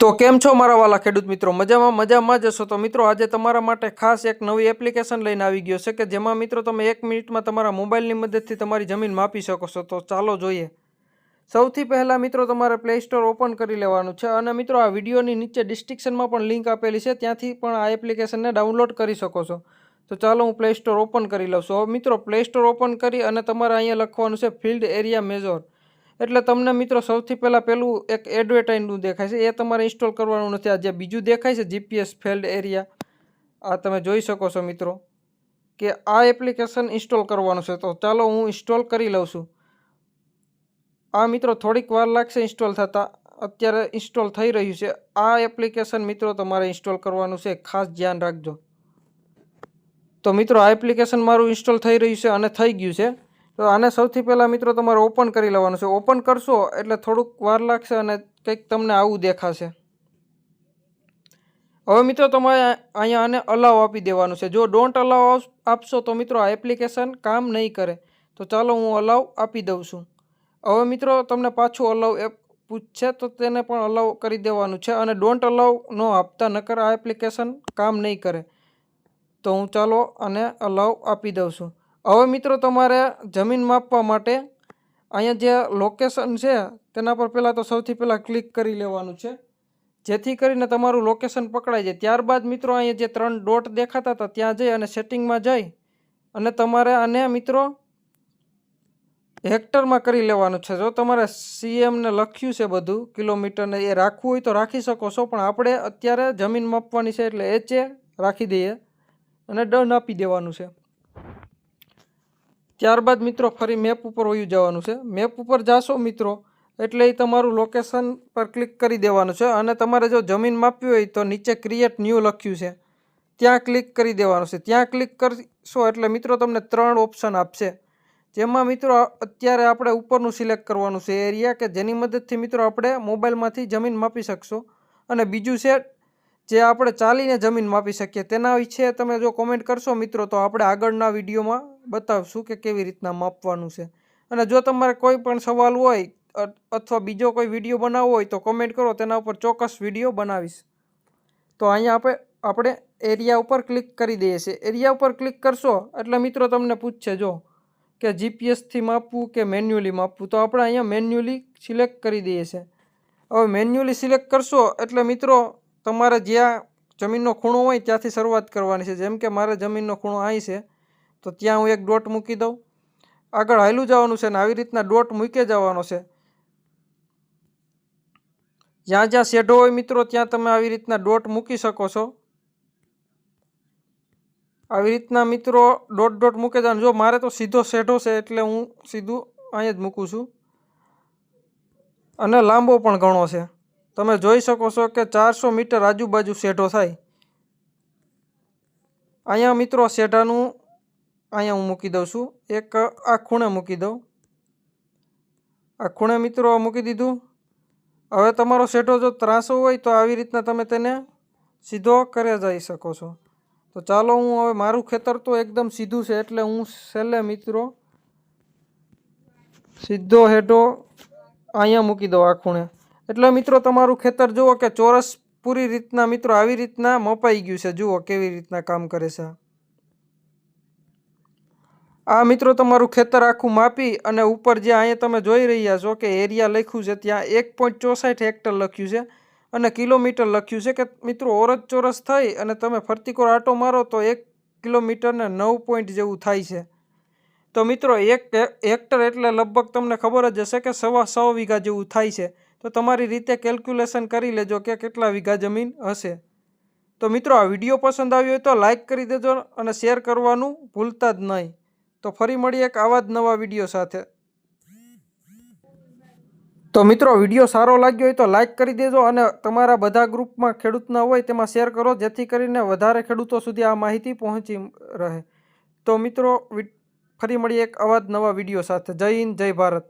તો કેમ છો મારા વાલા ખેડૂત મિત્રો? મજામાં મજામાં જશો તો મિત્રો, આજે તમારા માટે ખાસ એક નવી એપ્લિકેશન લઈને આવી ગયો છે કે જેમાં મિત્રો તમે એક મિનિટમાં તમારા મોબાઈલની મદદથી તમારી જમીન માપી શકો છો. તો ચાલો જોઈએ. સૌથી પહેલાં મિત્રો, તમારે પ્લે સ્ટોર ઓપન કરી લેવાનું છે અને મિત્રો, આ વિડીયોની નીચે ડિસ્ક્રિપ્શનમાં પણ લિંક આપેલી છે. ત્યાંથી પણ આ એપ્લિકેશનને ડાઉનલોડ કરી શકો છો. તો ચાલો હું પ્લે સ્ટોર ઓપન કરી લઉં છું. મિત્રો પ્લે સ્ટોર ઓપન કરી અને તમારે અહીંયા લખવાનું છે ફિલ્ડ એરિયા મેજર એટલે તમને મિત્રો સૌથી પહેલાં પેલું એક એડવર્ટાઇઝનું દેખાય છે. એ તમારે ઇન્સ્ટોલ કરવાનું નથી. આ જે બીજું દેખાય છે જીપીએસ ફેલ્ડ એરિયા આ તમે જોઈ શકો છો મિત્રો કે આ એપ્લિકેશન ઇન્સ્ટોલ કરવાનું છે. તો ચાલો હું ઇન્સ્ટોલ કરી લઉં છું. આ મિત્રો થોડીક વાર લાગશે ઇન્સ્ટોલ થતાં. અત્યારે ઇન્સ્ટોલ થઈ રહ્યું છે. આ એપ્લિકેશન મિત્રો તમારે ઇન્સ્ટોલ કરવાનું છે. ખાસ ધ્યાન રાખજો. તો મિત્રો આ એપ્લિકેશન મારું ઇન્સ્ટોલ થઈ રહ્યું છે અને થઈ ગયું છે. તો આને સૌથી પહેલાં મિત્રો તમારે ઓપન કરી લેવાનું છે. ઓપન કરશો એટલે થોડુંક વાર લાગશે અને કંઈક તમને આવું દેખાશે. હવે મિત્રો તમારે અહીંયા આને અલાવ આપી દેવાનું છે. જો ડોન્ટ અલાવ આપશો તો મિત્રો આ એપ્લિકેશન કામ નહીં કરે. તો ચાલો હું અલાવ આપી દઉં છું. હવે મિત્રો તમને પાછું અલાવ એપ પૂછશે તો તેને પણ અલાવ કરી દેવાનું છે અને ડોન્ટ અલાવ ન આપતા નકર આ એપ્લિકેશન કામ નહીં કરે. તો હું ચાલો આને અલાવ આપી દઉં છું. હવે મિત્રો તમારે જમીન માપવા માટે અહીંયા જે લોકેશન છે, તેના પર પહેલાં તો સૌથી પહેલાં ક્લિક કરી લેવાનું છે. જેથી કરીને તમારું લોકેશન પકડાઈ જાય. ત્યારબાદ મિત્રો અહીંયા જે ત્રણ ડોટ દેખાતા હતા, ત્યાં જઈ અને સેટિંગમાં જઈ અને તમારે આને મિત્રો હેક્ટરમાં કરી લેવાનું છે. જો તમારે સીએમને લખ્યું છે બધું કિલોમીટરને એ રાખવું હોય તો રાખી શકો છો, પણ આપણે અત્યારે જમીન માપવાની છે એટલે એચ રાખી દઈએ અને ડન આપી દેવાનું છે. ત્યારબાદ મિત્રો ફરી મેપ ઉપર વયું જવાનું છે. મેપ ઉપર જાશો મિત્રો, એટલે એ તમારું લોકેશન પર ક્લિક કરી દેવાનું છે અને તમારે જો જમીન માપવી હોય તો નીચે ક્રિએટ ન્યૂ લખ્યું છે. ત્યાં ક્લિક કરી દેવાનું છે. ત્યાં ક્લિક કરશો એટલે મિત્રો તમને ત્રણ ઓપ્શન આપશે. જેમાં મિત્રો અત્યારે આપણે ઉપરનું સિલેક્ટ કરવાનું છે. એરિયા કે જેની મદદથી મિત્રો આપણે મોબાઈલમાંથી જમીન માપી શકશો. અને બીજું છે જે આપણે ચાલીને જમીન માપી શકીએ, તેના વિશે તમે જો કોમેન્ટ કરશો મિત્રો, તો આપણે આગળના વિડીયોમાં બતાવશું કે કેવી રીતના માપવાનું છે. અને જો તમારે કોઈ પણ સવાલ હોય અથવા બીજો કોઈ વીડિયો બનાવવો હોય, તો કોમેન્ટ કરો, તેના ઉપર ચોક્કસ વીડિયો બનાવીશ. તો અહીંયા આપણે આપણે એરિયા ઉપર ક્લિક કરી દઈએ છીએ. એરિયા ઉપર ક્લિક કરશો, એટલે મિત્રો તમને પૂછશે, જો, કે જીપીએસથી માપવું કે મેન્યુઅલી માપવું? તો આપણે અહીંયા મેન્યુઅલી સિલેક્ટ કરી દઈએ છીએ. હવે મેન્યુઅલી સિલેક્ટ કરશો, એટલે મિત્રો તમારે જ્યાં જમીનનો ખૂણો હોય ત્યાંથી શરૂઆત કરવાની છે. જેમ કે મારે જમીનનો ખૂણો અહીં છે, તો ત્યાં હું એક ડોટ મૂકી દઉં. આગળ હાલું જવાનું છે ને આવી રીતના ડોટ મૂકે જવાનો છે. જ્યાં જ્યાં શેઢો હોય મિત્રો, ત્યાં તમે આવી રીતના ડોટ મૂકી શકો છો. આવી રીતના મિત્રો, ડોટ ડોટ મૂકે જવાનું જો મારે તો સીધો શેઢો છે, એટલે હું સીધું અહીંયા જ મૂકું છું. અને લાંબો પણ ઘણો છે. તમે જોઈ શકો છો કે ચારસો મીટર આજુબાજુ શેઢો થાય. અહીંયા મિત્રો શેઢાનું અહીંયા હું મૂકી દઉં છું. એક આ ખૂણે મૂકી દઉં. આ ખૂણે મિત્રો મૂકી દીધું. હવે તમારો શેઢો જો ત્રાસો હોય તો આવી રીતના તમે તેને સીધો કરે જઈ શકો છો. તો ચાલો હું હવે મારું ખેતર તો એકદમ સીધું છે એટલે હું છેલ્લે મિત્રો સીધો હેઠો અહીંયા મૂકી દઉં આ ખૂણે. એટલે મિત્રો, તમારું ખેતર જુઓ કે ચોરસ પૂરી રીતના મિત્રો, આવી રીતના મપાઈ ગયું છે. જુઓ કેવી રીતના કામ કરે છે. આ મિત્રો, તમારું ખેતર આખું માપી અને ઉપર જે અહીંયા તમે જોઈ રહ્યા છો કે એરિયા લખ્યું છે, ત્યાં એક પોઈન્ટ ચોસઠ હેક્ટર લખ્યું છે અને કિલોમીટર લખ્યું છે કે મિત્રો, ઓરજ ચોરસ થઈ અને તમે ફરતીકોર આટો મારો તો એક કિલોમીટરને નવ પોઈન્ટ જેવું થાય છે. તો મિત્રો, એક હેક્ટર એટલે લગભગ તમને ખબર જ હશે કે સવા સો વીઘા જેવું થાય છે. તો તમારી રીતે કેલ્ક્યુલેશન કરી લેજો કે કેટલા વીઘા જમીન હશે. તો મિત્રો, આ વીડિયો પસંદ આવ્યો હોય તો લાઈક કરી દેજો અને શેર કરવાનું ભૂલતા જ નહીં. તો ફરી મળીએ એક આવા જ નવા વીડિયો સાથે. તો મિત્રો, વીડિયો સારો લાગ્યો હોય તો લાઈક કરી દેજો અને તમારા બધા ગ્રુપમાં ખેડૂતના હોય તેમાં શેર કરો, જેથી કરીને વધારે ખેડૂતો સુધી આ માહિતી પહોંચી રહે. તો મિત્રો ફરી મળીએ એક આવા જ નવા વીડિયો સાથે. જય હિન્દ, જય ભારત.